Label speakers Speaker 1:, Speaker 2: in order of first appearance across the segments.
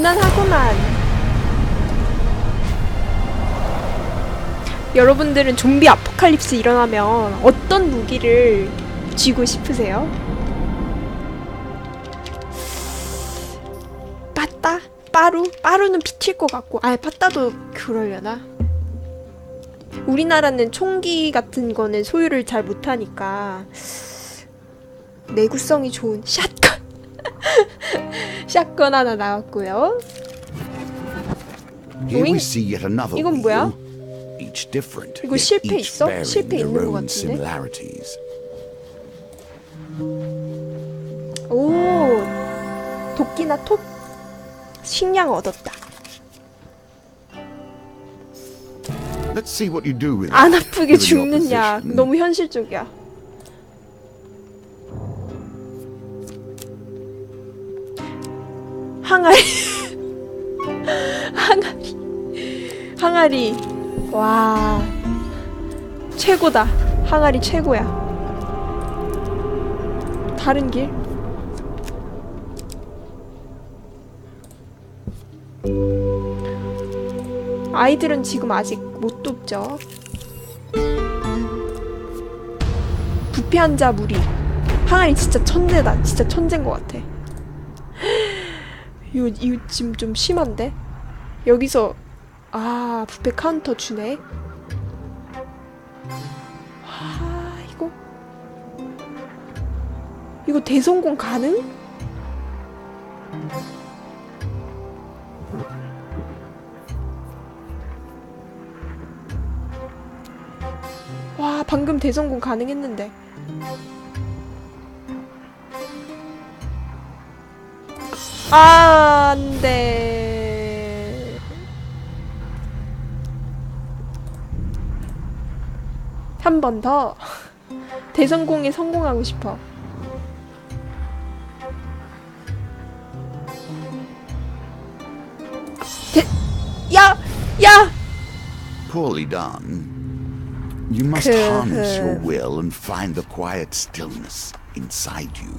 Speaker 1: 무난하구만. 여러분들은 좀비 아포칼립스 일어나면 어떤 무기를 쥐고 싶으세요? 빠따? 빠루? 빠루는 피튈 것 같고 아 빠따도 그러려나? 우리나라는 총기 같은 거는 소유를 잘 못하니까 내구성이 좋은 샷건 샷건 하나 나왔고요
Speaker 2: Here we see yet another
Speaker 1: 이건 뭐야?
Speaker 2: each different,
Speaker 1: 이거 실패 있어? 실패 있는 것 같은데? 오 도끼나 톱 식량 얻었다 안. 아프게 죽느냐. 너무 현실적이야 항아리 항아리 항아리 와 최고다 항아리 최고야 다른 길 아이들은 지금 아직 못 돕죠. 부패한 자 무리. 항아리 진짜 천재다. 진짜 천재인 것 같아. 이거, 이거 지금 좀 심한데? 여기서, 아, 부패 카운터 주네? 아, 이거. 이거 대성공 가능? 와, 방금 대성공 가능했는데. 아, 안 돼. 한 번 더. 대성공에 성공하고 싶어. 대, 야! 야!
Speaker 2: Poorly done. You must harness your will and find the quiet stillness inside you.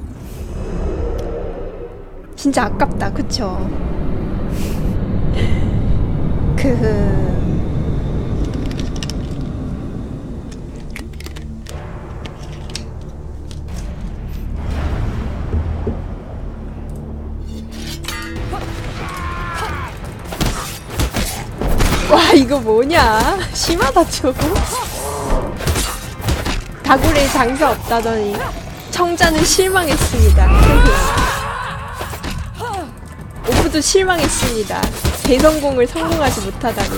Speaker 1: 진짜 아깝다, 그쵸? 그 와 이거 뭐냐? 심하다 저거. 다굴에 장사 없다더니 청자는 실망했습니다. 오프도 실망했습니다. 대성공을 성공하지 못하다니.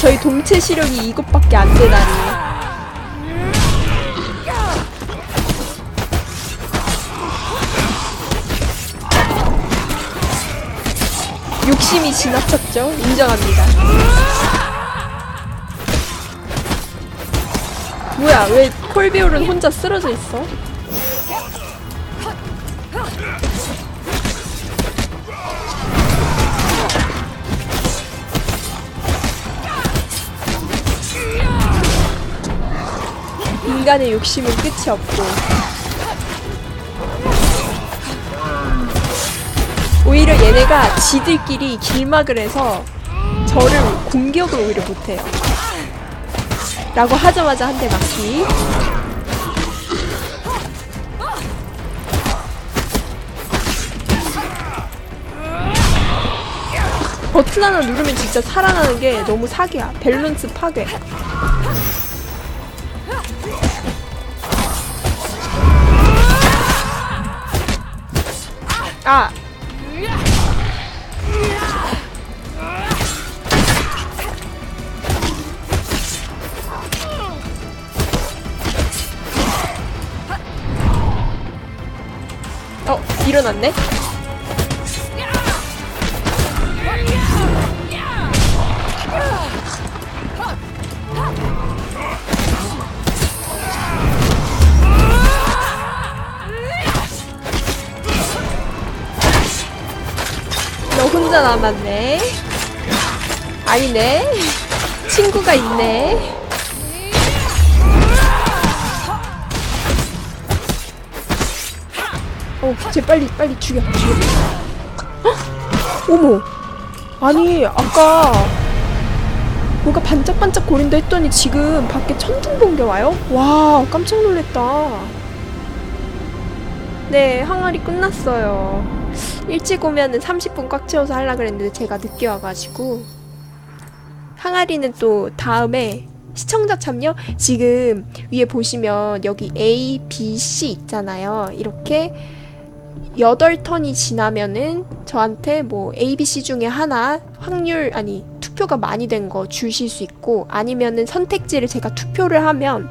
Speaker 1: 저희 동체 시력이 이것밖에 안 되다니. 욕심이 지나쳤죠? 인정합니다. 뭐야, 왜 콜비올은 혼자 쓰러져 있어? 인간의 욕심은 끝이 없고. 오히려 얘네가 지들끼리 길막을 해서 저를 공격을 오히려 못해요. 라고 하자마자 한 대 맞기. 버튼 하나 누르면 진짜 살아나는 게 너무 사기야. 밸런스 파괴 아 어, 일어났네? 혼자 남았네. 아니네. 친구가 있네. 어, 쟤 빨리 빨리 죽여 죽여. 헉! 어머. 아니 아까 뭐가 반짝반짝 거린다 했더니 지금 밖에 천둥 번개 와요? 와 깜짝 놀랐다. 네 항아리 끝났어요. 일찍 오면은 30분 꽉 채워서 하려 그랬는데 제가 늦게 와가지고 항아리는 또 다음에 시청자 참여 지금 위에 보시면 여기 A, B, C 있잖아요. 이렇게 여덟 턴이 지나면은 저한테 뭐 A, B, C 중에 하나 확률 아니 투표가 많이 된 거 주실 수 있고 아니면은 선택지를 제가 투표를 하면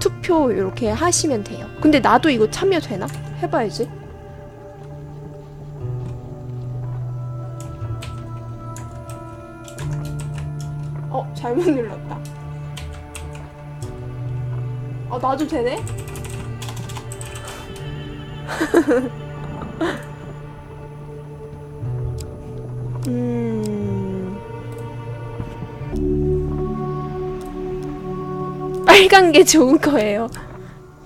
Speaker 1: 투표 이렇게 하시면 돼요. 근데 나도 이거 참여 되나? 해봐야지. 잘못 눌렀다. 어 나도 되네? 음. 빨간 게 좋은 거예요.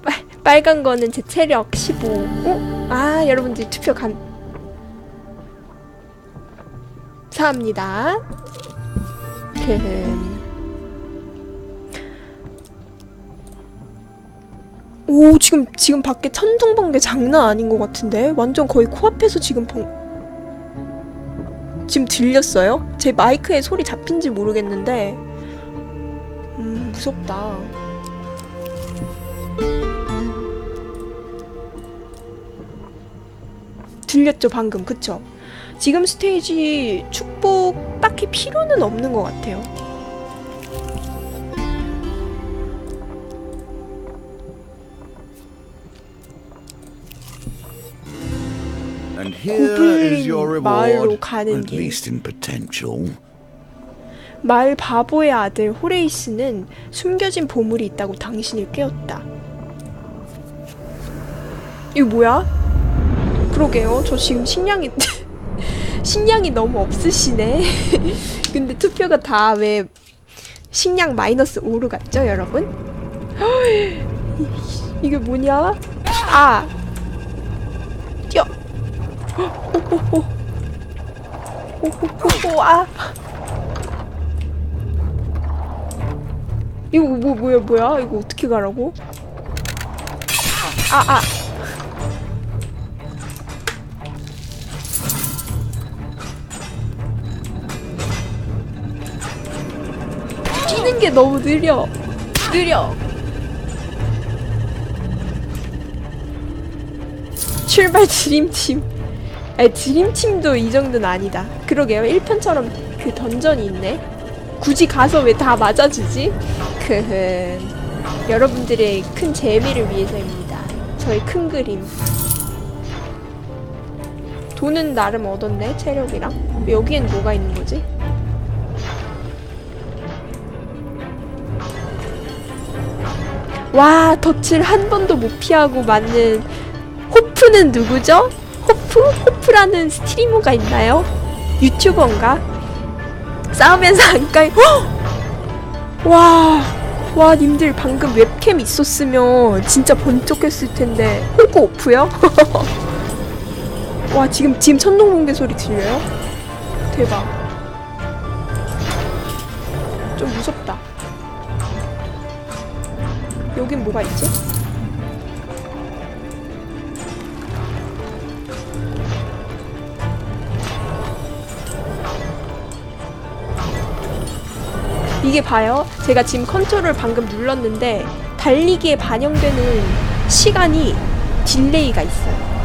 Speaker 1: 빨, 빨간 거는 제 체력 15. 어? 아, 여러분들 투표 간. 사합니다. 그. 오, 지금, 지금 밖에 천둥 번개 장난 아닌 것 같은데? 완전 거의 코앞에서 지금 번, 지금 들렸어요? 제 마이크에 소리 잡힌지 모르겠는데 음 무섭다 들렸죠 방금 그쵸? 지금 스테이지 축복 딱히 필요는 없는 것 같아요 고블린 마을로 가는 길. 마을 바보의 아들 호레이스는 숨겨진 보물이 있다고 당신을 깨웠다. 이거 뭐야? 그러게요. 저 지금 식량이 식량이 너무 없으시네. 근데 투표가 다 왜 식량 마이너스 5로 갔죠, 여러분? 이게 뭐냐? 아! 뛰어! 오호호! 오호호호! 아! 이거 뭐 뭐야 뭐야 이거 어떻게 가라고? 아 아. 뛰는 게 너무 느려. 느려. 출발 드림팀. 아니 드림팀도 이 정도는 아니다. 그러게요. 1편처럼 그 던전이 있네. 굳이 가서 왜 다 맞아주지? 크흠. 여러분들의 큰 재미를 위해서입니다. 저의 큰 그림. 돈은 나름 얻었네, 체력이랑. 여기엔 뭐가 있는 거지? 와, 덫을 한 번도 못 피하고 맞는 호프는 누구죠? 호프? 호프라는 스트리머가 있나요? 유튜버인가? 싸우면서 안 까이. 헉! 와, 와, 님들 방금 웹캠 있었으면 진짜 번쩍했을 텐데. 호구 오프요? 와, 지금 지금 천둥 번개 소리 들려요? 대박. 좀 무섭다. 여긴 뭐가 있지? 이게 봐요. 제가 지금 컨트롤 방금 눌렀는데 달리기에 반영되는 시간이 딜레이가 있어요.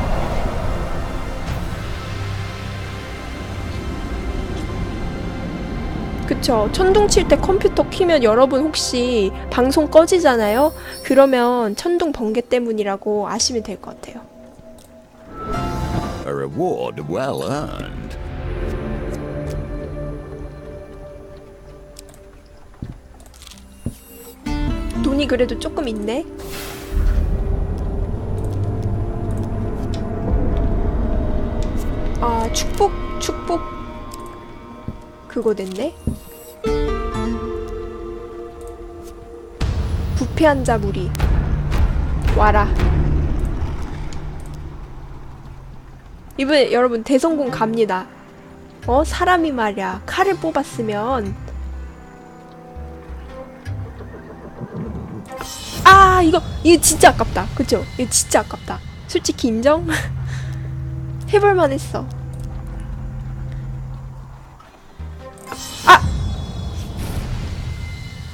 Speaker 1: 그쵸. 천둥 칠 때 컴퓨터 키면 여러분 혹시 방송 꺼지잖아요? 그러면 천둥 번개 때문이라고 아시면 될 것 같아요.
Speaker 2: A reward well earned.
Speaker 1: 돈이 그래도 조금 있네. 아, 축복, 축복. 그거 됐네. 부패한 자 무리. 와라. 이번에 여러분 대성공 갑니다. 어 사람이 말이야 칼을 뽑았으면 아 이거 이거 진짜 아깝다. 그죠? 이거 진짜 아깝다. 솔직히 인정. 해볼만 했어.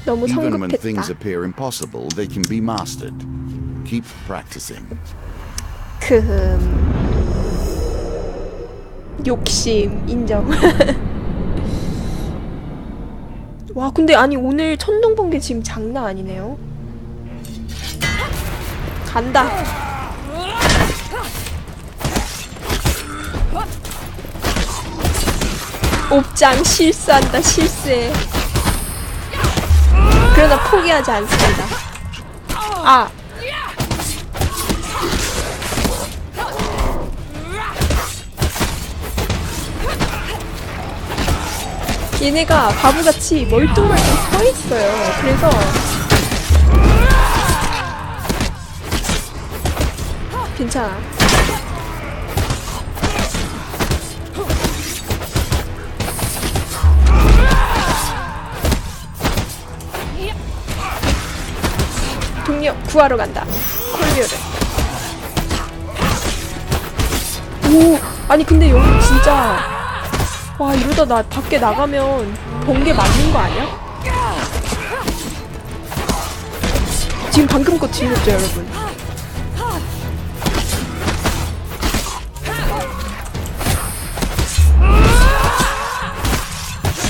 Speaker 1: 너무
Speaker 2: Even when
Speaker 1: 성급했다.
Speaker 2: things appear impossible, they can be mastered. Keep practicing.
Speaker 1: 크흠 욕심 인정 와 근데 아니 오늘 천둥 번개 지금 장난 아니네요 간다 옵장 실수한다 실수해 그러나 포기하지 않습니다 아 얘네가 바보같이 멀뚱멀뚱 서 있어요. 그래서 괜찮아. 동료 구하러 간다. 콜비오를. 오, 아니 근데 여기 진짜 와 이러다 나 밖에 나가면 번개 맞는 거 아니야? 지금 방금 거 들렸죠 여러분?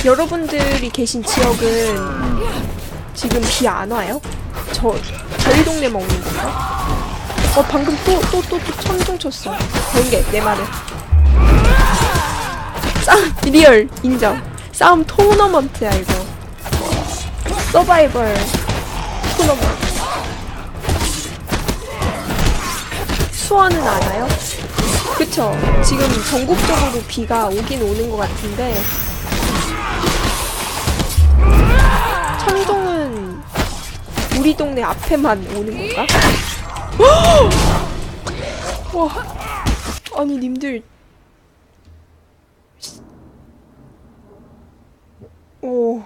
Speaker 1: 여러분들이 계신 지역은 지금 비 안 와요? 저 저희 동네만 오는 건가? 어 방금 또 또 또 또 천둥 쳤어. 번개 내 말은. 싸움 리얼 인정. 싸움 토너먼트야 이거. 서바이벌 토너먼트. 수원은 알아요? 그쵸. 지금 전국적으로 비가 오긴 오는 것 같은데. 천둥은 우리 동네 앞에만 오는 건가? 와 아니 님들 오.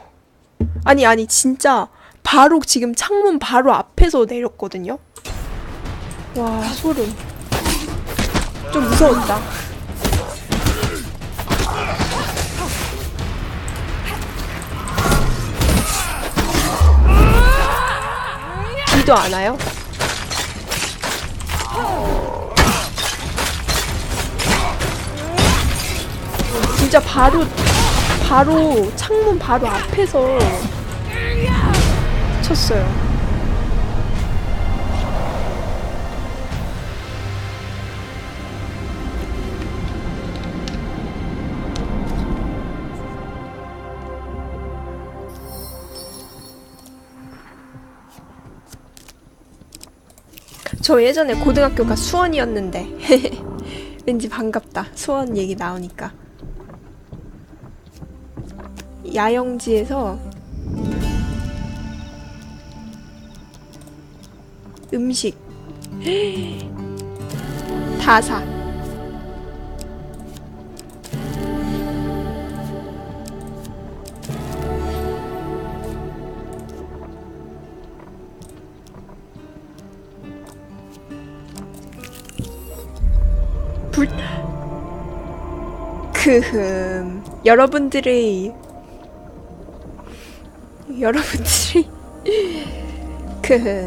Speaker 1: 아니, 아니, 진짜 바로 지금 창문 바로 앞에서 내렸거든요? 와, 소름. 좀 무서웠다. 안 와요? 진짜 바로 바로 창문 바로 앞에서 쳤어요. 저 예전에 고등학교가 수원이었는데 왠지 반갑다. 수원 얘기 나오니까. 야영지에서 음식 다 사. 불 크흠 여러분들의 여러분들이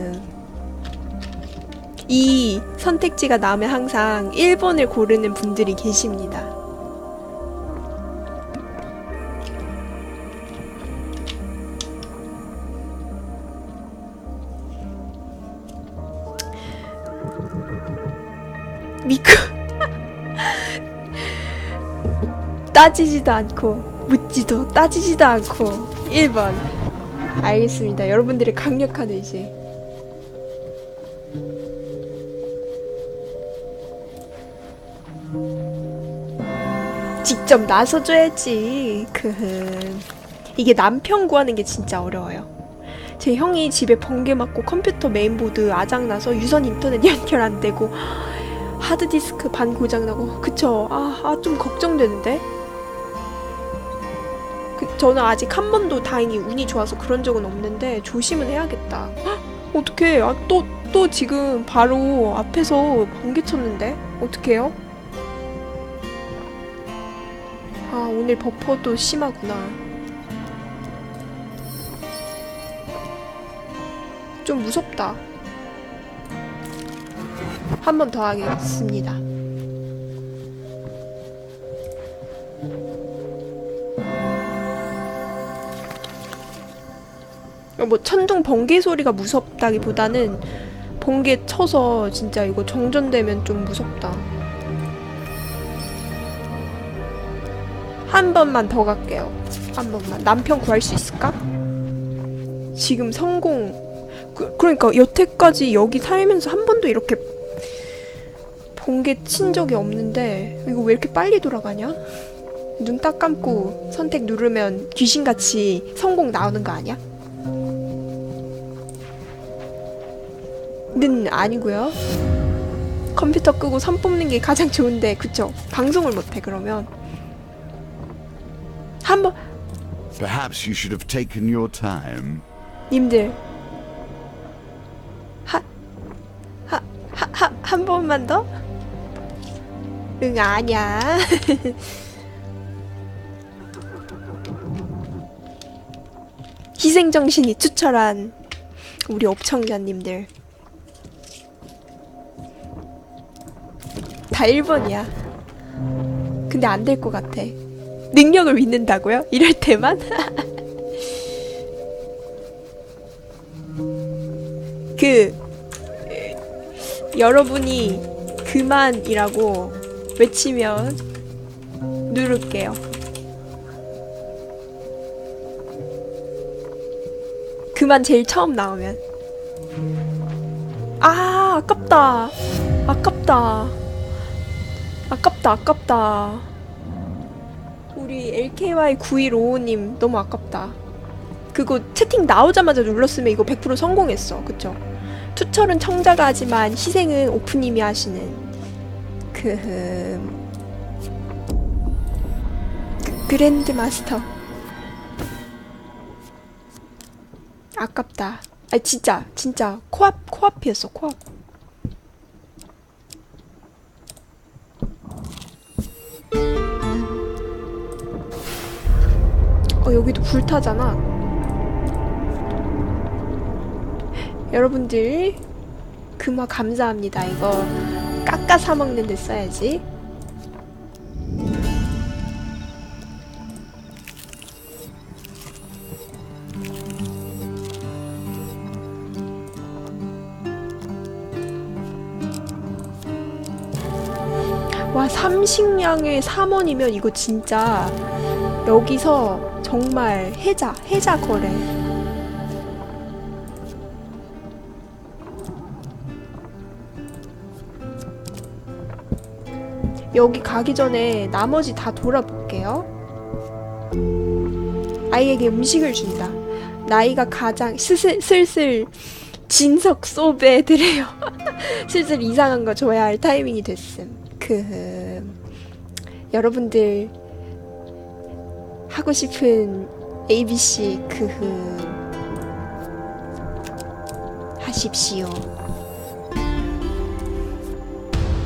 Speaker 1: 그이 선택지가 나오면 항상 1번을 고르는 분들이 계십니다. 따지지도 않고 묻지도 따지지도 않고 1번 알겠습니다. 여러분들의 강력한 의지. 직접 나서줘야지. 그 이게 남편 구하는 게 진짜 어려워요. 제 형이 집에 번개 맞고 컴퓨터 메인보드 아작나서 유선 인터넷 연결 안 되고 하드디스크 반 고장나고 그쵸 아, 아 좀 걱정되는데 그, 저는 아직 한 번도 다행히 운이 좋아서 그런 적은 없는데 조심은 해야겠다. 헉, 어떡해. 아, 또, 또 지금 바로 앞에서 번개 쳤는데? 어떡해요? 아 오늘 버퍼도 심하구나. 좀 무섭다. 한 번 더 하겠습니다. 뭐 천둥 번개 소리가 무섭다기보다는 번개 쳐서 진짜 이거 정전되면 좀 무섭다. 한 번만 더 갈게요. 한 번만. 남편 구할 수 있을까? 지금 성공. 그, 그러니까 여태까지 여기 살면서 한 번도 이렇게 번개 친 적이 없는데 이거 왜 이렇게 빨리 돌아가냐? 눈 딱 감고 선택 누르면 귀신같이 성공 나오는 거 아니야? 는 아니고요. 컴퓨터 끄고 선 뽑는 게 가장 좋은데 그쵸? 방송을 못해 그러면 한번
Speaker 2: Perhaps you should have taken your time.
Speaker 1: 님들 하하하한 번만 더? 응 아니야. 희생 정신이 투철한 우리 업청자님들 다 1번이야. 근데 안 될 것 같아. 능력을 믿는다고요? 이럴 때만? 그 여러분이 그만이라고 외치면 누를게요. 그만 제일 처음 나오면. 아, 아깝다. 아깝다. 아깝다, 아깝다. 우리 LKY9155님 너무 아깝다. 그거 채팅 나오자마자 눌렀으면 이거 100% 성공했어. 그쵸? 투철은 청자가 하지만 희생은 오프님이 하시는 그... 그 그랜드 마스터 아깝다 아 진짜 진짜 코앞 코앞이었어 코앞 불타잖아 여러분들 금화 감사합니다. 이거 깎아 사 먹는 데 써야지. 와 삼식량의 3원이면 이거 진짜 여기서 정말 해자 해자 거래. 여기 가기 전에 나머지 다 돌아볼게요. 아이에게 음식을 준다. 나이가 가장 슬슬, 슬슬 진석 소배 드래요. 슬슬 이상한 거 줘야 할 타이밍이 됐음. 그 여러분들 하고 싶은 ABC 그흠 하십시오.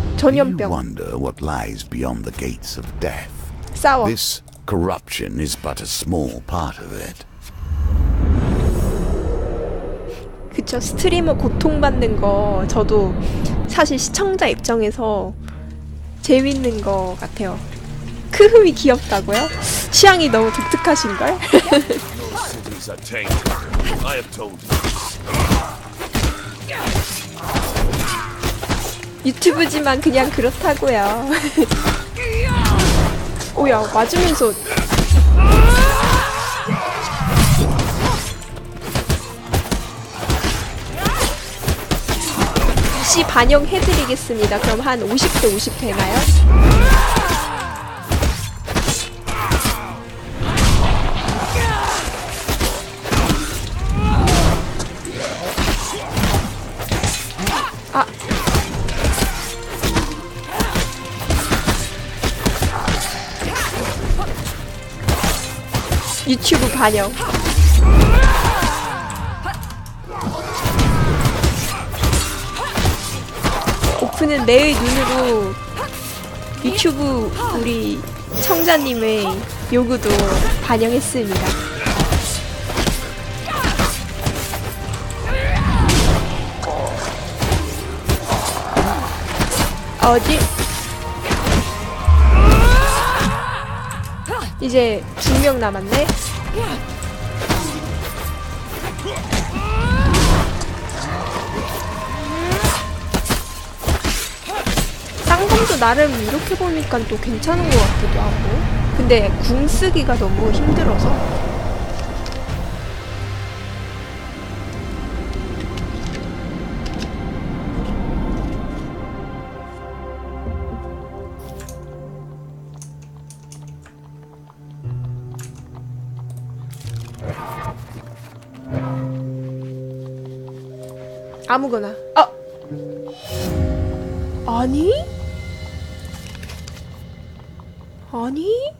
Speaker 2: You
Speaker 1: 전염병
Speaker 2: wonder what lies beyond the gates of death?
Speaker 1: 싸워.
Speaker 2: This corruption is but a small part of it.
Speaker 1: 그쵸 스트리머 고통받는 거 저도 사실 시청자 입장에서 재밌는 거 같아요. 크흠이 귀엽다고요? 취향이 너무 독특하신걸? 유튜브지만 그냥 그렇다고요. 오야 맞으면서 반영해드리겠습니다. 그럼 한 50대 50 되나요? 유튜브 반영. 오픈은 매의 눈으로 유튜브 우리 청자님의 요구도 반영했습니다. 어디? 이제 두 명 남았네. 쌍검도 나름 이렇게 보니까 또 괜찮은 것 같기도 하고. 근데 궁 쓰기가 너무 힘들어서. 아무거나. 아! 아니? 아니?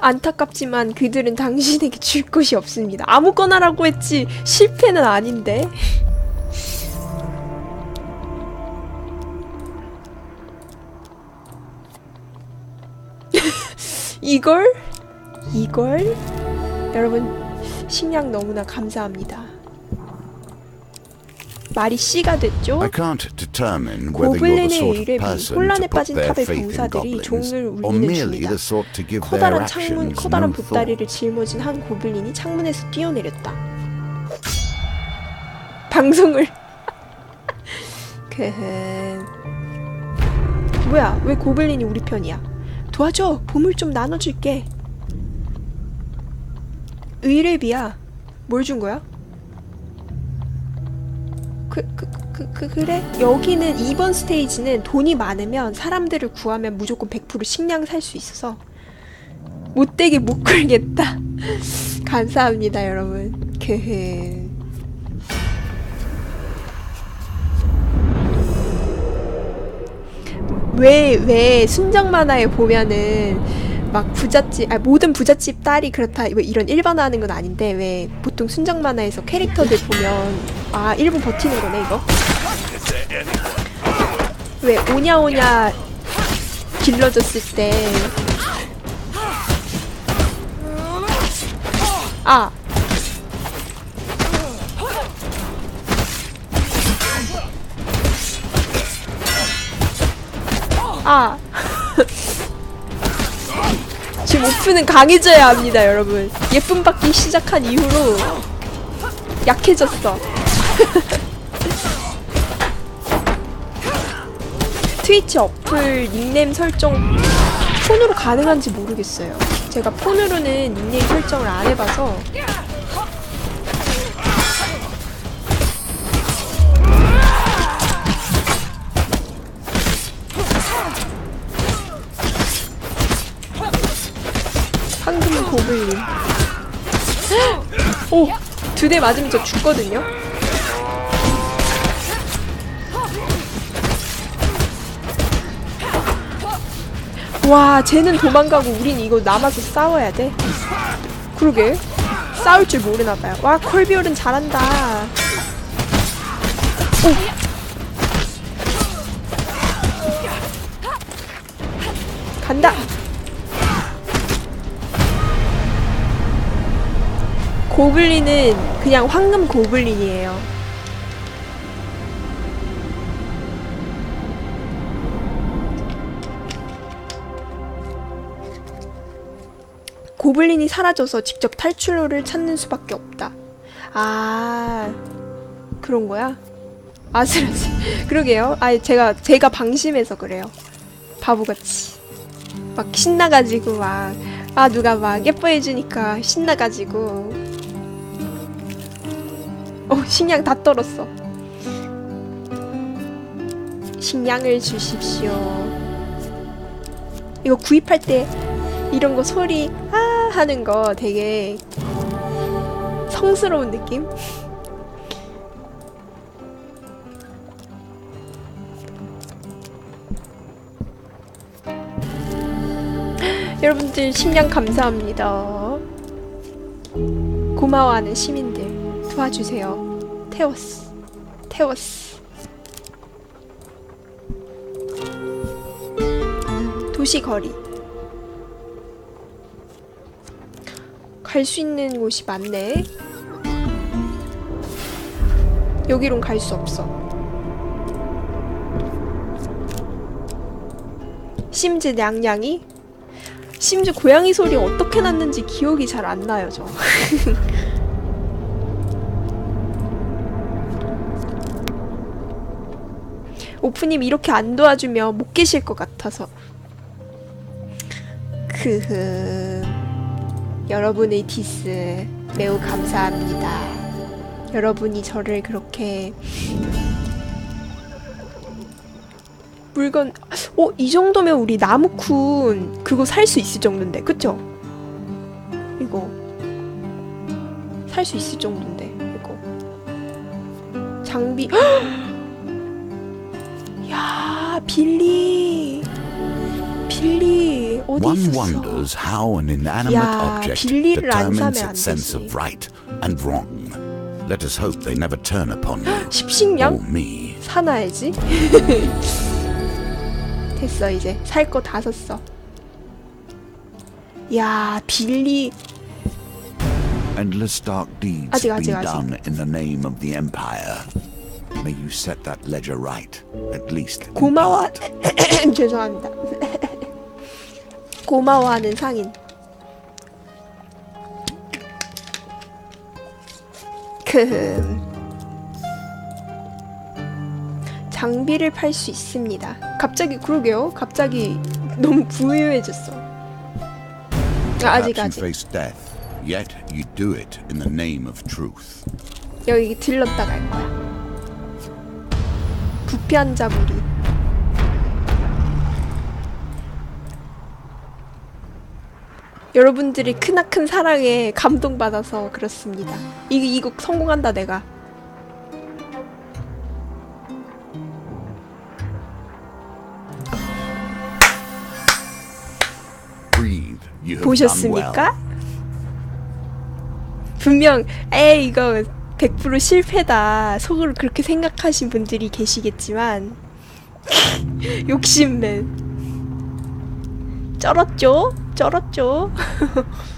Speaker 1: 안타깝지만 그들은 당신에게 줄 것이 없습니다. 아무거나라고 했지 실패는 아닌데. 이걸? 이걸? 여러분 식량 너무나 감사합니다. 말이 씨가 됐죠? 고블린의
Speaker 2: person
Speaker 1: 혼란에 빠진 탑의 병사들이 종을 울리는 중이다. 커다란 창문, 커다란. 보따리를 짊어진 한 고블린이 창문에서 뛰어내렸다. 방송을 그흠 뭐야 왜 고블린이 우리 편이야? 도와줘 보물 좀 나눠줄게. 의뢰비야. 뭘 준 거야? 그, 그, 그, 그, 그래? 여기는 이번 스테이지는 돈이 많으면 사람들을 구하면 무조건 100% 식량 살 수 있어서 못되게 못 끌겠다. 감사합니다, 여러분. 크흐. 왜, 왜 순정 만화에 보면은 막 부잣집, 아, 모든 부잣집 딸이 그렇다, 왜 이런 일반화하는 건 아닌데, 왜 보통 순정 만화에서 캐릭터들 보면, 아, 1분 버티는 거네, 이거? 왜 오냐오냐 길러줬을 때 아. 아. 지금 오프는 강해져야 합니다, 여러분. 예쁨 받기 시작한 이후로 약해졌어. 트위치 어플 닉네임 설정 폰으로 가능한지 모르겠어요. 제가 폰으로는 닉네임 설정을 안 해봐서 황금 고블린 오! 두 대 맞으면 저 죽거든요? 와, 쟤는 도망가고 우린 이거 남아서 싸워야 돼. 그러게. 싸울 줄 모르나 봐요. 와, 콜비올은 잘한다. 오. 간다. 고블린은 그냥 황금 고블린이에요. 고블린이 사라져서 직접 탈출로를 찾는 수밖에 없다. 아, 그런 거야? 아슬아슬. 그러게요. 아, 제가 제가 방심해서 그래요. 바보같이. 막 신나가지고 막, 아, 누가 막 예뻐해주니까 신나가지고. 어, 식량 다 떨었어. 식량을 주십시오. 이거 구입할 때 이런 거 소리 아 하는 거 되게 성스러운 느낌? 여러분들 식량 감사합니다. 고마워하는 시민들 도와주세요. 태워스, 태워스. 도시 거리. 갈 수 있는 곳이 많네. 여기론 갈 수 없어. 심즈 냥냥이? 심즈 고양이 소리 어떻게 났는지 기억이 잘 안 나요, 저. 오프님 이렇게 안 도와주면 못 계실 것 같아서. 크흠. 여러분의 디스 매우 감사합니다. 여러분이 저를 그렇게 물건 어 이 정도면 우리 나무쿤 그거 살 수 있을 정도인데 그쵸? 이거 살 수 있을 정도인데 이거 장비 야 빌리 빌리 어디
Speaker 2: One
Speaker 1: 있었어?
Speaker 2: wonders how an inanimate
Speaker 1: 야,
Speaker 2: object
Speaker 1: 빌리를 안
Speaker 2: determines
Speaker 1: 사면 안
Speaker 2: its sense
Speaker 1: 되지.
Speaker 2: of right and wrong. Let us hope they never turn upon you
Speaker 1: 십식량
Speaker 2: or me.
Speaker 1: 사놔야지. 됐어 이제 살 거 다 샀어. 야 빌리
Speaker 2: Endless dark deeds
Speaker 1: 아직,
Speaker 2: have been
Speaker 1: 아직, 아직.
Speaker 2: done in the name of the Empire. May you set that ledger right, at least. in
Speaker 1: 고마워
Speaker 2: part.
Speaker 1: 죄송합니다. 고마워하는 상인. 크 장비를 팔 수 있습니다. 갑자기 그러게요. 갑자기 너무 부유해졌어. 아, 아직 아직
Speaker 2: yet you do it in the name of truth.
Speaker 1: 여기 들렀다 갈 거야. 부패한 자부리. 여러분들의 크나큰 사랑에 감동받아서 그렇습니다. 이거 이거 성공한다 내가. 보셨습니까? 분명 에이 이거 100% 실패다 속으로 그렇게 생각하신 분들이 계시겠지만 욕심맨 쩔었죠? 쩔었죠?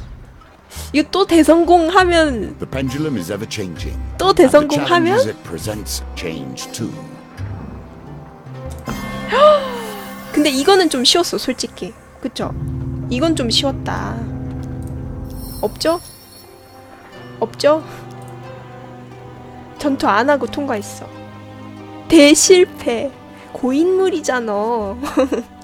Speaker 1: 이거 또 대성공 하면
Speaker 2: The pendulum is ever changing.
Speaker 1: 또
Speaker 2: and the
Speaker 1: 대성공하면
Speaker 2: challenges it presents change too.
Speaker 1: 근데 이거는 좀 쉬웠어 솔직히 그쵸? 이건 좀 쉬웠다 없죠? 없죠? 전투 안 하고 통과했어 대실패 고인물이잖아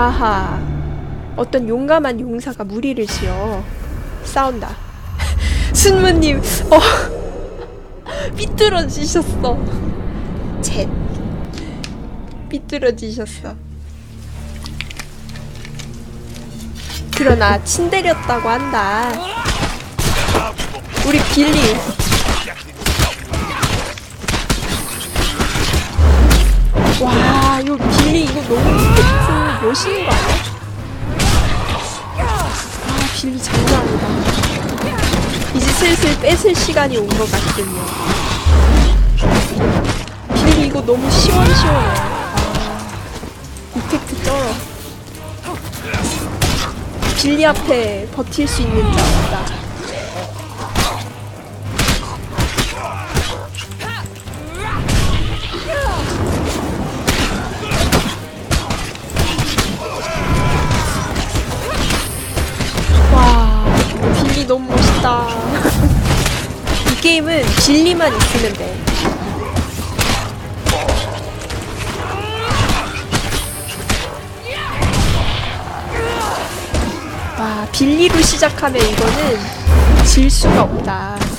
Speaker 1: 아하 어떤 용감한 용사가 무리를 지어 싸운다. 순무님 어 삐뚤어지셨어. 쳇 삐뚤어지셨어. 그러나 친데렸다고 한다. 우리 빌리. 와 이거 빌리 이거 너무 멋있는 거 아니야? 아 빌리 장난 아니다 이제 슬슬 뺏을 시간이 온 것 같군요. 빌리 이거 너무 시원시원해. 아, 이펙트 쩔어. 빌리 앞에 버틸 수 있는 자 없다. 게임은 빌리만 있으면 돼. 와, 빌리로 시작하면 이거는 질 수가 없다.